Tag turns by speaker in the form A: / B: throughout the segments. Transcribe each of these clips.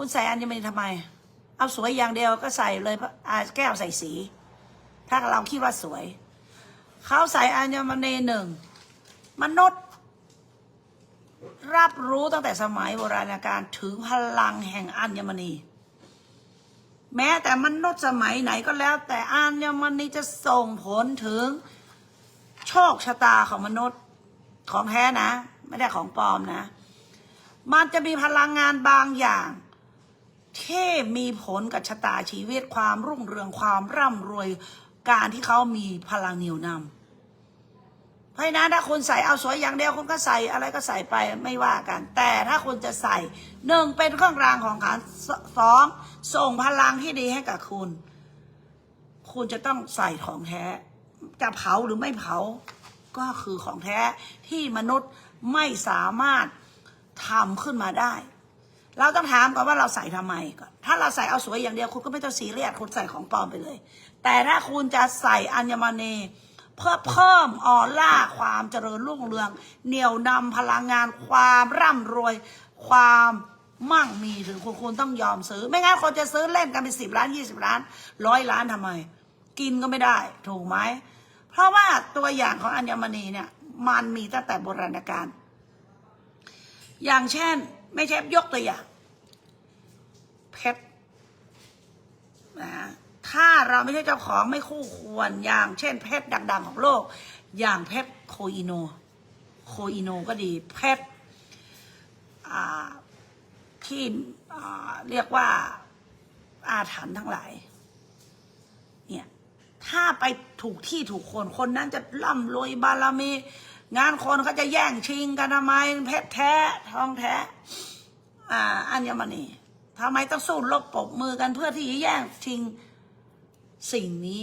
A: คุณใส่อัญมณีทำไม เอาสวยอย่างเดียวก็ใส่เลยอาแก้วใส่สี ถ้าเราคิดว่าสวย เขาใส่อัญมณีหนึ่งมนุษย์ รับรู้ตั้งแต่สมัยโบราณกาลถึงพลังแห่งอัญมณี แม้แต่มนุษย์สมัยไหนก็แล้ว แต่อัญมณีจะส่งผลถึงโชคชะตาของมนุษย์ของแท้นะ ไม่ได้ของปลอมนะ มันจะมีพลังงานบางอย่าง ที่มีผลกับชะตาชีวิตความรุ่งเรืองความร่ำรวยการที่เขามีพลังเหนียวนำเพราะฉะนั้นถ้าคุณใส่เอาสวยอย่างเดียวคุณก็ใส่อะไรก็ใส่ไปไม่ว่ากัน แต่ถ้าคุณจะใส่หนึ่งเป็นเครื่องรางของขลังสองส่งพลังที่ดีให้กับคุณ คุณจะต้องใส่ของแท้ จะเผาหรือไม่เผา ก็คือของแท้ที่มนุษย์ไม่สามารถทำขึ้นมาได้ เราต้องถามก่อนว่าเราใส่ทำไมก่อน ถ้าเราใส่เอาสวยอย่างเดียวคุณก็ไม่ต้องซีเรียสคุณใส่ของปลอมไปเลย แต่ถ้าคุณจะใส่อัญมณีเพื่อเพิ่มออร่าความเจริญรุ่งเรือง เหนี่ยวนำพลังงาน ความร่ำรวย ความมั่งมีถึงคุณคุณต้องยอมซื้อ ไม่งั้นคนจะซื้อเล่นกันเป็นสิบล้านยี่สิบล้านร้อยล้านทำไม กินก็ไม่ได้ ถูกไหมเพราะว่าตัวอย่างของอัญมณีเนี่ย มันมีตั้งแต่โบราณกาลอย่างเช่น ไม่ใช่ยกตัวอย่าง เพชรนะถ้าเราไม่ใช่เจ้าของไม่คู่ควรอย่างเช่นเพชรดัง ๆ ของโลก อย่างเพชรโคอิโน โคอิโนก็ดีเพชรที่เรียกว่าอาถรรพ์ทั้งหลาย เนี่ย ถ้าไปถูกที่ถูกคนคนนั้นจะร่ำรวยบารมี งานคนเขาจะแย่งชิงกันทำไมเพชรแท้ ทองแท้ อ่าอัญมณี ทำไมต้องสู้รบปบมือกันเพื่อที่จะแย่งชิงสิ่งนี้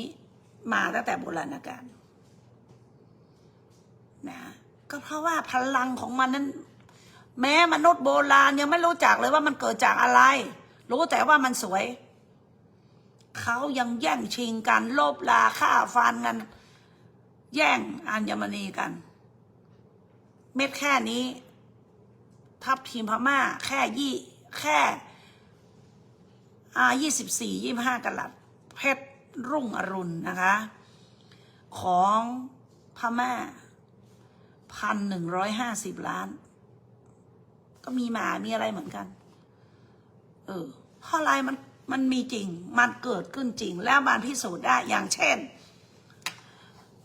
A: มาตั้งแต่โบราณกาลนะก็เพราะว่าพลังของมันนั้น แม้มนุษย์โบราณยังไม่รู้จักเลยว่ามันเกิดจากอะไร รู้แต่ว่ามันสวย เขายังแย่งชิงกันลบลาฆ่าฟันกัน แย่งอัญมณีกัน เม็ดแค่นี้ ทัพทีมพม่า แค่ยี่ แค่ อ่ายี่สิบสี่ยี่ห้ากะลัดเพชรรุ่งอรุณนะคะ ของพม่พันหนึ่งร้อยห้าสิบล้าน ก็มีหมามีอะไรเหมือนกัน เออเพราะอะไรมันมันมีจริง มันเกิดขึ้นจริง แล้วมันพิสูจน์ได้อย่างเช่น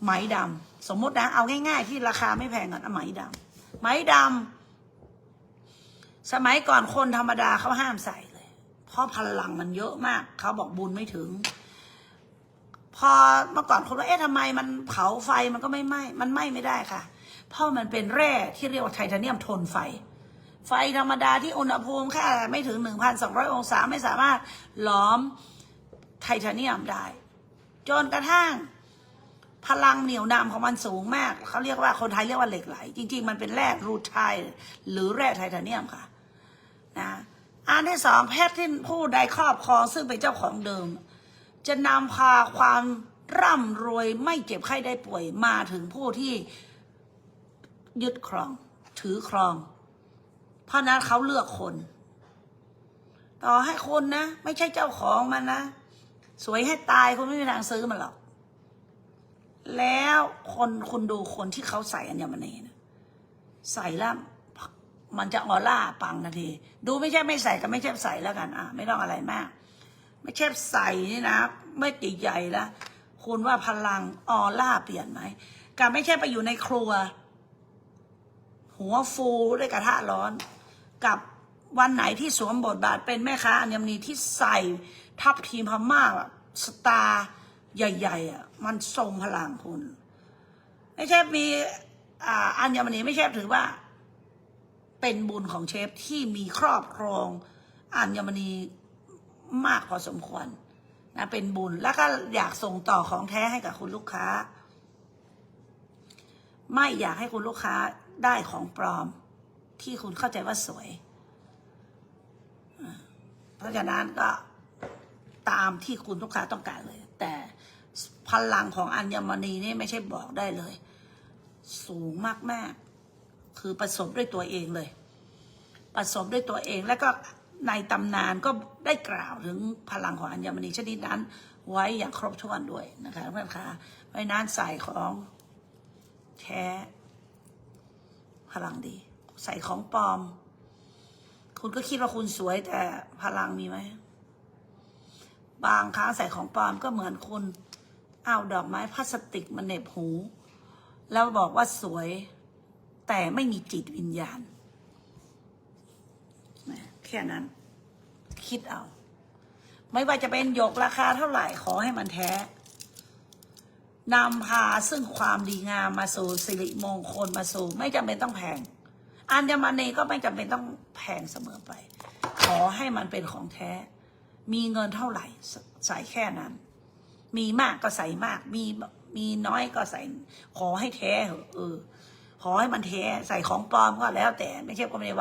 A: ไหมดำสมมตินะ เอาง่ายๆ ที่ราคาไม่แพงกันไหมดำไหมดำสมัยก่อนคนธรรมดาเขาห้ามใส่ เพราะพลังมันเยอะมาก เขาบอกบุญไม่ถึง พอเมื่อก่อนคนว่าเอ๊ะทำไมมันเผาไฟมันก็ไม่ไหม้มันไหม้ไม่ได้ค่ะ เพราะมันเป็นแร่ที่เรียกว่าไทเทเนียมทนไฟ ไฟธรรมดาที่อุณหภูมิแค่ไม่ถึง 1,200 องศาไม่สามารถหลอมไทเทเนียมได้ จนกระทั่งพลังเหนียวนำของมันสูงมาก เขาเรียกว่าคนไทยเรียกว่าเหล็กไหล จริง ๆ มันเป็นแร่รูทไทหรือแร่ไทเทเนียมค่ะ นะ อันที่สองแพทย์ที่ผู้ใดครอบครองซึ่งเป็นเจ้าของเดิม จะนำพาความร่ำรวยไม่เจ็บไข้ได้ป่วยมาถึงผู้ที่ยึดครอง ถือครอง เพราะนั้นเขาเลือกคน ต่อให้คนนะ ไม่ใช่เจ้าของมันนะ สวยให้ตายคุณไม่มีทางซื้อมันหรอก แล้วคนคุณดูคนที่เขาใส่อัญมณีนะใส่แล้ว มันจะออร่าปังนาที ดูไม่ใช่ไม่ใส่ก็ไม่ใช่ใส่แล้วกัน อะ ไม่ต้องอะไรมาก ไม่ใช่ใส่นี่นะไม่ติใหญ่ล้วคุณว่าพลังออร่าเปลี่ยนไหมกับไม่ใช่ไปอยู่ในครัว หัวฟูด้วยกระทะร้อน กับวันไหนที่สวมบทบาทเป็นแม่ค้าอัญมณีที่ใส่ทับทีมพม่าแบบสตาร์ใหญ่ๆอะมันทรงพลังคุณ ไม่ใช่มีอัญมณีไม่ใช่ถือว่า เป็นบุญของเชฟที่มีครอบครองอัญมณีมากพอสมควรนะเป็นบุญแล้วก็อยากส่งต่อของแท้ให้กับคุณลูกค้า ไม่อยากให้คุณลูกค้าได้ของปลอม ที่คุณเข้าใจว่าสวย เพราะฉะนั้นก็ตามที่คุณลูกค้าต้องการเลย แต่พลังของอัญมณีนี่ไม่ใช่บอกได้เลย สูงมากๆ คือประสบด้วยตัวเองเลยประสบด้วยตัวเองแล้วก็ในตำนานก็ได้กล่าวถึงพลังของอัญมณีชนิดนั้น ไว้อย่างครบถ้วนด้วยนะคะเพื่อนคะไว้นานใส่ของแท้พลังดี ใส่ของปลอม คุณก็คิดว่าคุณสวยแต่พลังมีไหมบางครั้งใส่ของปลอมก็เหมือนคุณเอาดอกไม้พลาสติกมาเหน็บหู แล้วบอกว่าสวย แต่ไม่มีจิตวิญญาณ แค่นั้น คิดเอา ไม่ว่าจะเป็นหยกราคาเท่าไหร่ขอให้มันแท้นำพาซึ่งความดีงามมาสู่สิริมงคลมาสู่ไม่จำเป็นต้องแพงอัญมณีก็ไม่จำเป็นต้องแพงเสมอไป ขอให้มันเป็นของแท้ มีเงินเท่าไหร่ใส่แค่นั้น มีมากก็ใส่มาก มีมีน้อยก็ใส่ ขอให้แท้เออ ขอให้มันแท้ใส่ของปลอมก็แล้วแต่ไม่ใช่ก็ไม่ได้ว่า